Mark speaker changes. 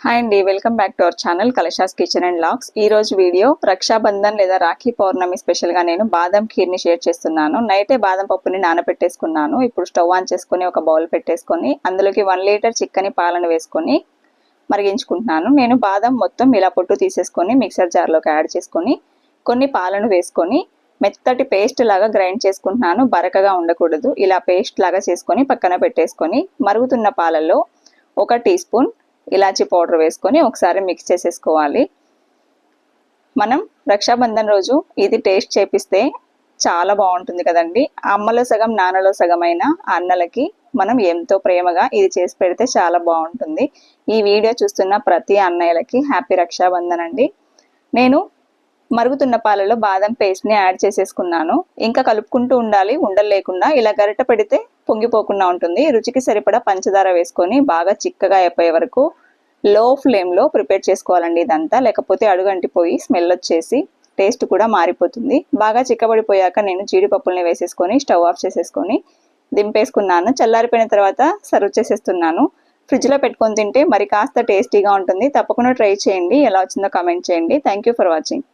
Speaker 1: Hi అండి welcome back to our channel Kalasha's kitchen and lakhs ఈ రోజు వీడియో రక్షాబంధన్ లేదా రాఖీ పౌర్ణమి స్పెషల్గా నేను బాదం ఖీర్ని షేర్ చేస్తున్నాను. నైటే బాదం పప్పుని నానబెట్టేసుకున్నాను. ఇప్పుడు స్టవ్ ఆన్ చేసుకొని ఒక బౌల్ పెట్టేసుకొని అందులోకి వన్ లీటర్ చిక్కని పాలను వేసుకొని మరిగించుకుంటున్నాను. నేను బాదం మొత్తం ఇలా పొట్టు తీసేసుకొని మిక్సర్ జార్లోకి యాడ్ చేసుకొని కొన్ని పాలను వేసుకొని మెత్తటి పేస్ట్ లాగా గ్రైండ్ చేసుకుంటున్నాను. బరకగా ఉండకూడదు. ఇలా పేస్ట్ లాగా చేసుకొని పక్కన పెట్టేసుకొని మరుగుతున్న పాలల్లో ఒక టీ స్పూన్ ఇలాచీ పౌడర్ వేసుకొని ఒకసారి మిక్స్ చేసేసుకోవాలి. మనం రక్షాబంధన్ రోజు ఇది టేస్ట్ చేపిస్తే చాలా బాగుంటుంది కదండి. అమ్మలో సగం నాన్నలో సగమైన అన్నలకి మనం ఎంతో ప్రేమగా ఇది చేసి పెడితే చాలా బాగుంటుంది. ఈ వీడియో చూస్తున్న ప్రతి అన్నయ్యలకి హ్యాపీ రక్షాబంధన్ అండి. నేను మరుగుతున్న పాలలో బాదం పేస్ట్ని యాడ్ చేసేసుకున్నాను. ఇంకా కలుపుకుంటూ ఉండాలి ఉండలు లేకుండా. ఇలా గరిట పెడితే పొంగిపోకుండా ఉంటుంది. రుచికి సరిపడా పంచదార వేసుకొని బాగా చిక్కగా అయిపోయే వరకు లో ఫ్లేమ్లో ప్రిపేర్ చేసుకోవాలండి ఇదంతా. లేకపోతే అడుగంటిపోయి స్మెల్ వచ్చేసి టేస్ట్ కూడా మారిపోతుంది. బాగా చిక్కబడిపోయాక నేను జీడిపప్పుల్ని వేసేసుకొని స్టవ్ ఆఫ్ చేసేసుకొని దింపేసుకున్నాను. చల్లారిపోయిన తర్వాత సర్వ్ చేసేస్తున్నాను. ఫ్రిడ్జ్లో పెట్టుకొని తింటే మరి కాస్త టేస్టీగా ఉంటుంది. తప్పకుండా ట్రై చేయండి. ఎలా వచ్చిందో కామెంట్ చేయండి. Thank you for watching.